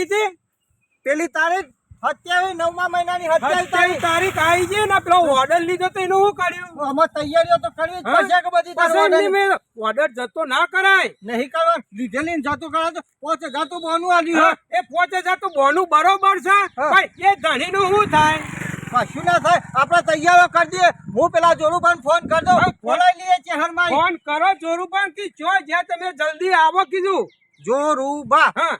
લીધી હતી પેલી તારીખ સત્યાવીસ નવમા મહિનાની સત્યાવીસ સત્યાવીસ તારીખ તારીખ આવી છે ને પેલો ઓર્ડર લીધો તો એનું શું કર્યું? અમે તૈયારીઓ તો કરવી જ કે બધી તારે પછી order. એમની મેં ઓર્ડર જતો ના કરાય. નહીં કરવા લીધેલી ને જાતું કરા તો પોતે જાતું બોનું આલ્યું. એ પોતે જતું બોનું બરોબર છે. એ ધણીનું શું થાય? કશું ના થાય? આપણે તૈયારો કરી દઈએ. હું પેલા જોરુભાઈ ફોન કરી દઉં. લઈએ છે હરમાઈ ફોન કરો જોરુભાઈ કે જો જ્યાં તમે જલ્દી આવો કીધું. જોરુબા હા.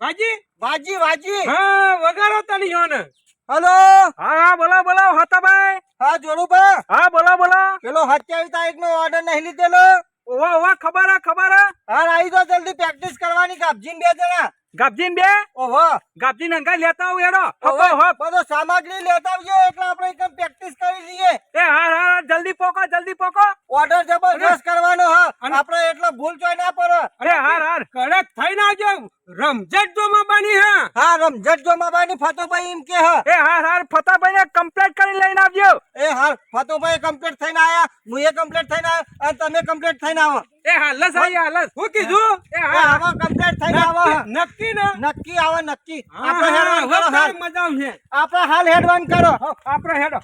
બાજી વાજી વાજી. હા વગાડો તની હોને હલો? હા હા બોલો બોલો હતાભાઈ હા જોરુબા હા બોલો બોલો. પેલો સત્યાવીસ તારીખ નો ઓર્ડર નહીં લીધેલો? ઓવા ઓવા ખબર હે ખબર હે? હા આવી તો જલ્દી પ્રેક્ટિસ કરવાની. કાપજીન બે જણા. ગાબજીન બે? ઓહો. ગાબજીન અંગા લેતા આવ એડો ઓહો, હપો હપ બધો સામગ્રી લેતા આવજો એટલે આપણે એકદમ પ્રેક્ટિસ કરી લઈએ. એ હા હા જલ્દી પોકો જલ્દી પોકો. ઓર્ડર જબરજસ્ત કરવાનો હા. અને- આપણે એટલો ભૂલ ચોય ના પડે. અરે હાર હાર કડક થઈને આવજો. રમઝટ જો માં બની હા. રમઝટ જો માબાની ફતોભાઈ એમ કે હા. એ હા હાર ફતાભાઈ ને કમ્પ્લીટ કરી લઈને આવજો. એ હા ફતોભાઈ કમ્પ્લીટ થઈને આયા હું એ કમ્પ્લીટ થઈને આવ્યો અને તમે કમ્પ્લીટ થઈને આવો. એ હાલસ આઈ હાલસ હું કીધું? એ હા આવો કમ્પ્લીટ થઈને આવો હા. નક્કી ને? નક્કી આવો નક્કી. હા, આપણે હા, હાલ મજા આવશે આપણે હાલ હેડવાન કરો. હો, આપણે હેડો.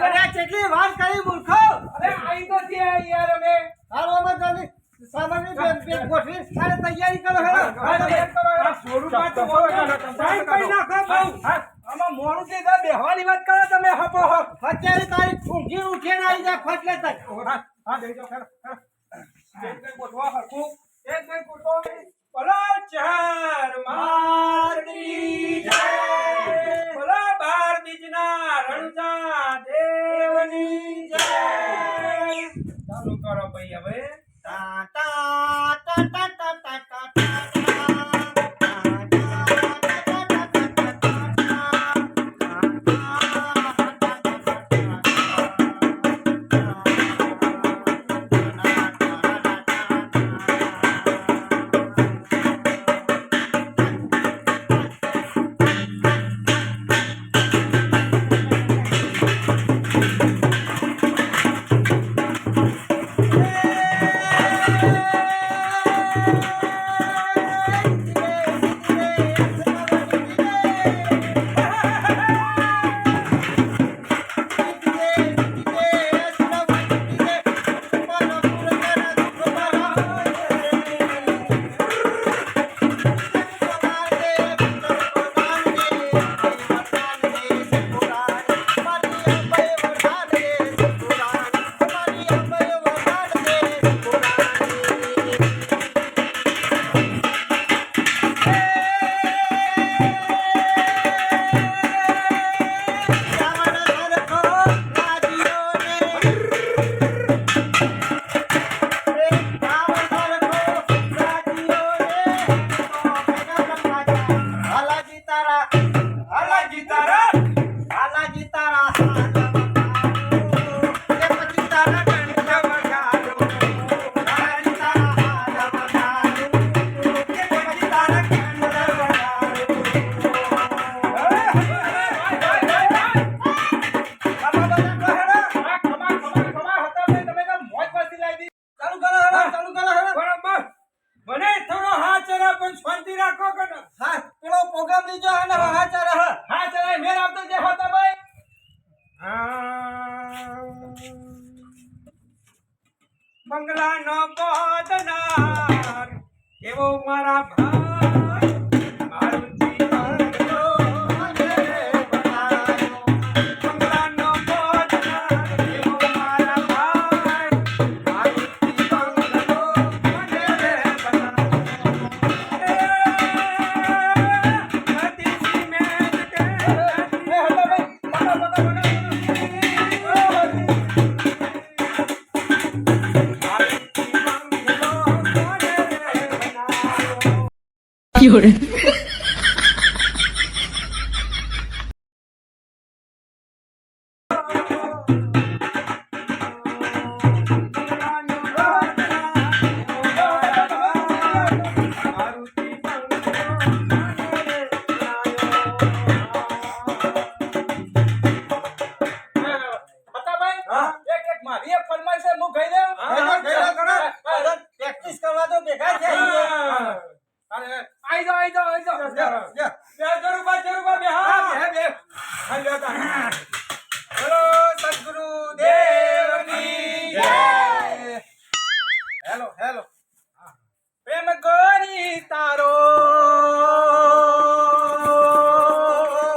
અરે કેટલી વાર કરી મૂર્ખો અરે આઈ તો છે યાર અમે હાલો અમે સામાન્ય ગોઠવી તૈયારી કરો હેડો તૈયાર કરો, હેડો. સ્વરૂપમાં તો સાઈન કરી નાખો બહુ. આમાં મોડું થઈ બેહવાની વાત કરો તમે હપો હપ અત્યારે તારીખ ઊંઘી ઉઠીને આવી જાય ફટલે તક હા, હા. એક બે ગોઠવા હરખું. એક બે ગોઠવો. બોલો ચાર માતની જય. બોલો બાર બીજના રણુજા દેવની જય. ચાલુ કરો ભાઈ હવે ટા ટા ટા Bye-bye.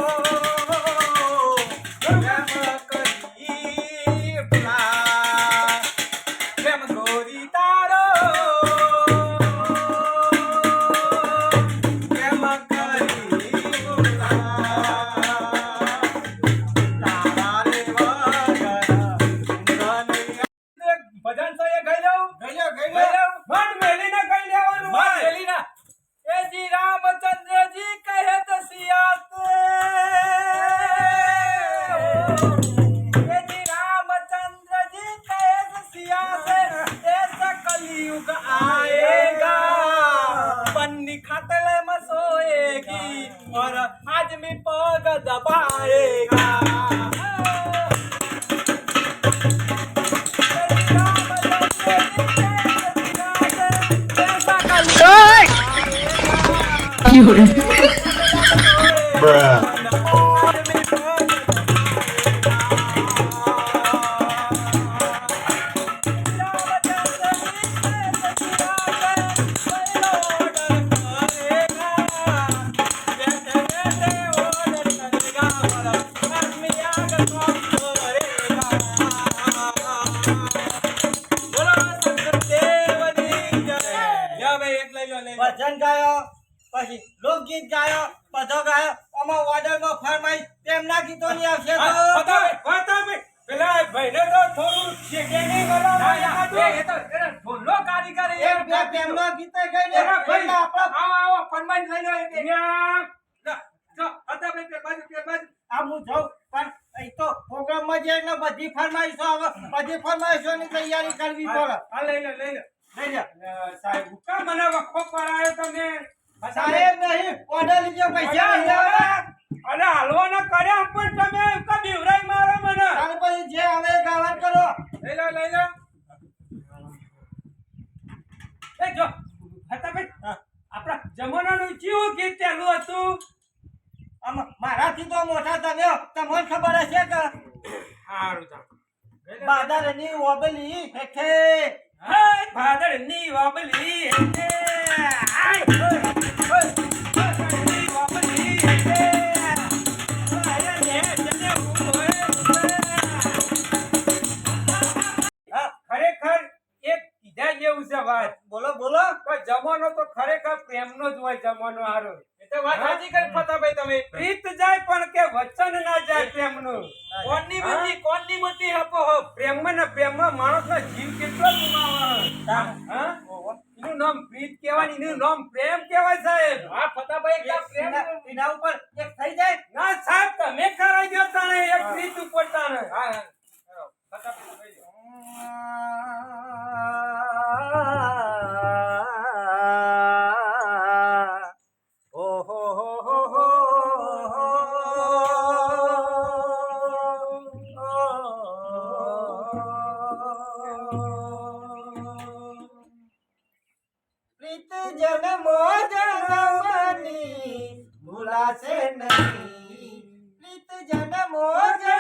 પ્રેમ બધી ફરમાઈશો આવે બધી ફરમાઈશોની તૈયારી કરવી પડે લઈ લો લઈ લો લઈ લે સાહેબ હુકા મને વખો તમે સાહેબ નહીં ઓર્ડર લીધો પૈસા અરે હાલવાનો કર્યા પણ તમે કા બીવરાઈ મારો મને તારે પછી જે આવે એ ગાવાનું કરો લઈ લો લઈ લો એ જો હતા ભાઈ આપણા જમાનાનું કેવું ગીત ચાલુ હતું. આમાં મારાથી તો મોટા તમે તમને ખબર હશે કે સારું ચાલ. બાદરની ઓબલી હેઠે. ભાદરની વાબલી હે જ હારો. એ તો વાત સાચી કરી ફતાભાઈ તમે. પ્રીત જાય પણ કે વચન ના જાય પ્રેમનું. કોણની બુદ્ધિ કોણની બુદ્ધિ આપો હો? પ્રેમ ને પ્રેમમાં માણસનો જીવ કેટલો ગુમાવે. હા. એનું નામ પ્રીત કહેવાય એનું નામ પ્રેમ પ્રીત જન્મો જન્મની ભૂલાશે નહીં. પ્રીત જન્મો જન્મની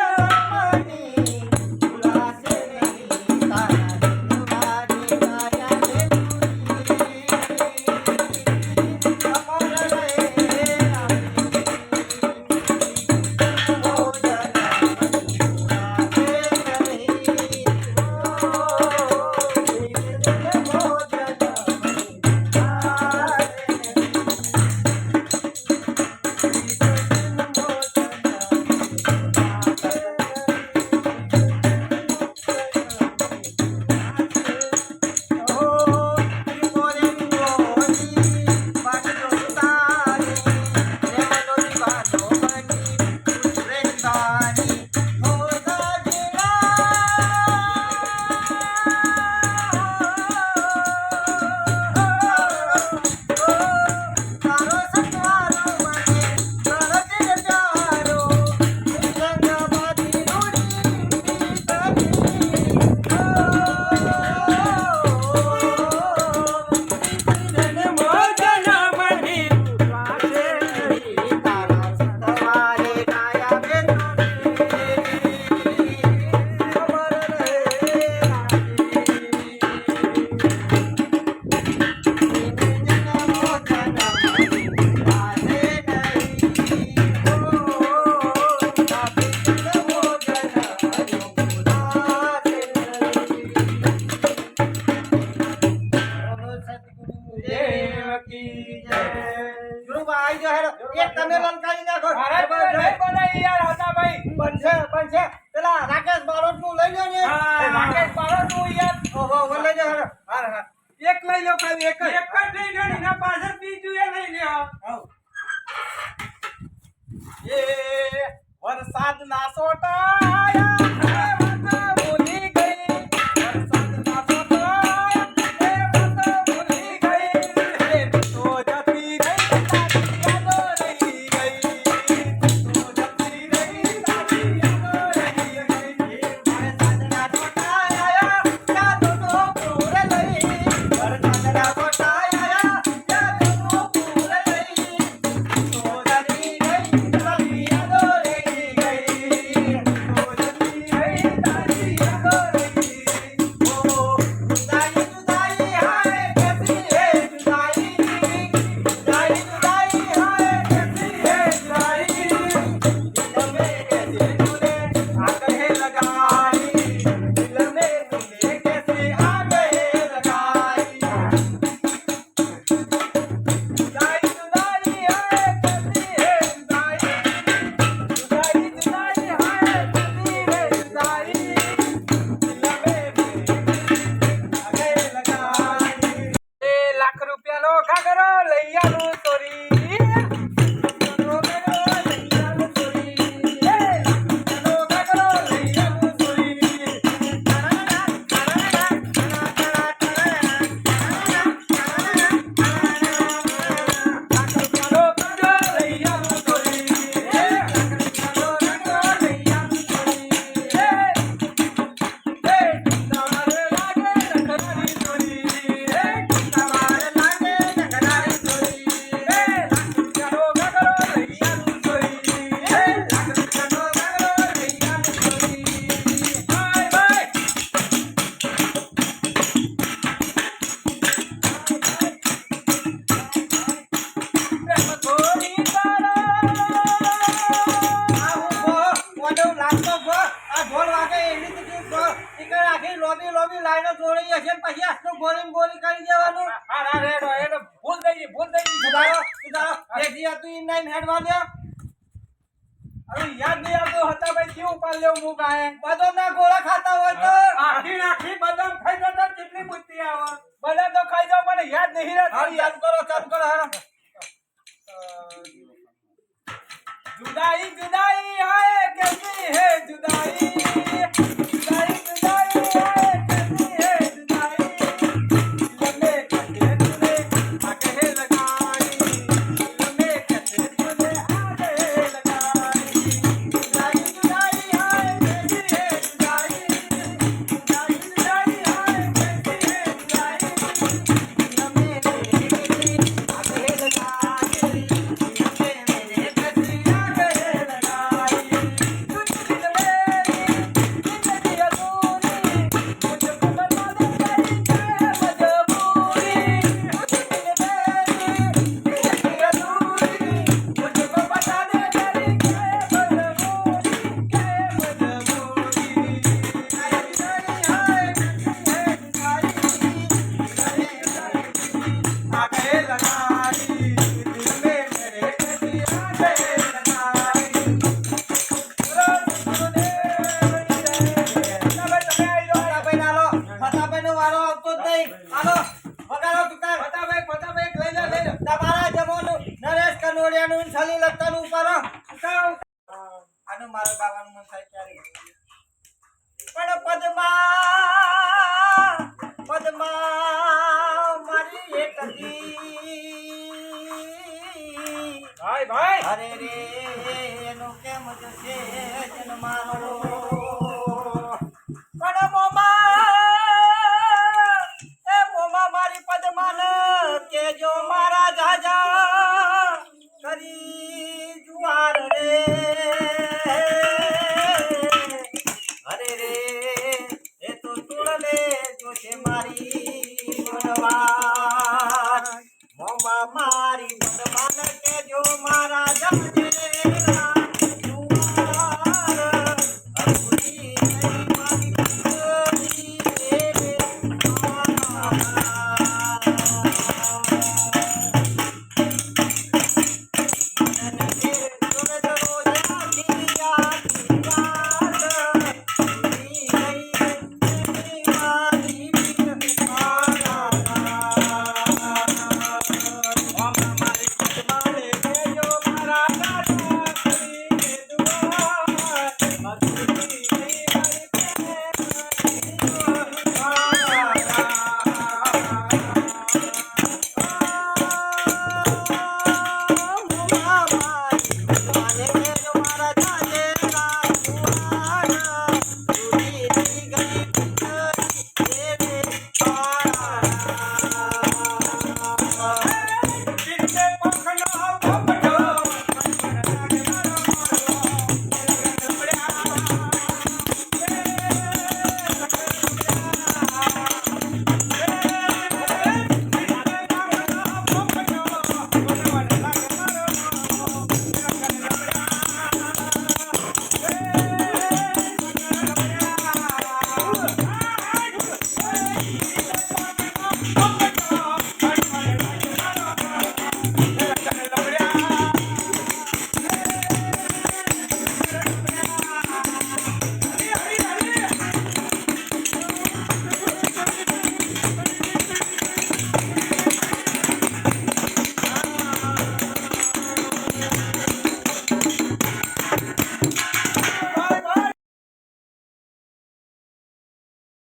দেহিরা আর চান করো চান করো হ্যাঁ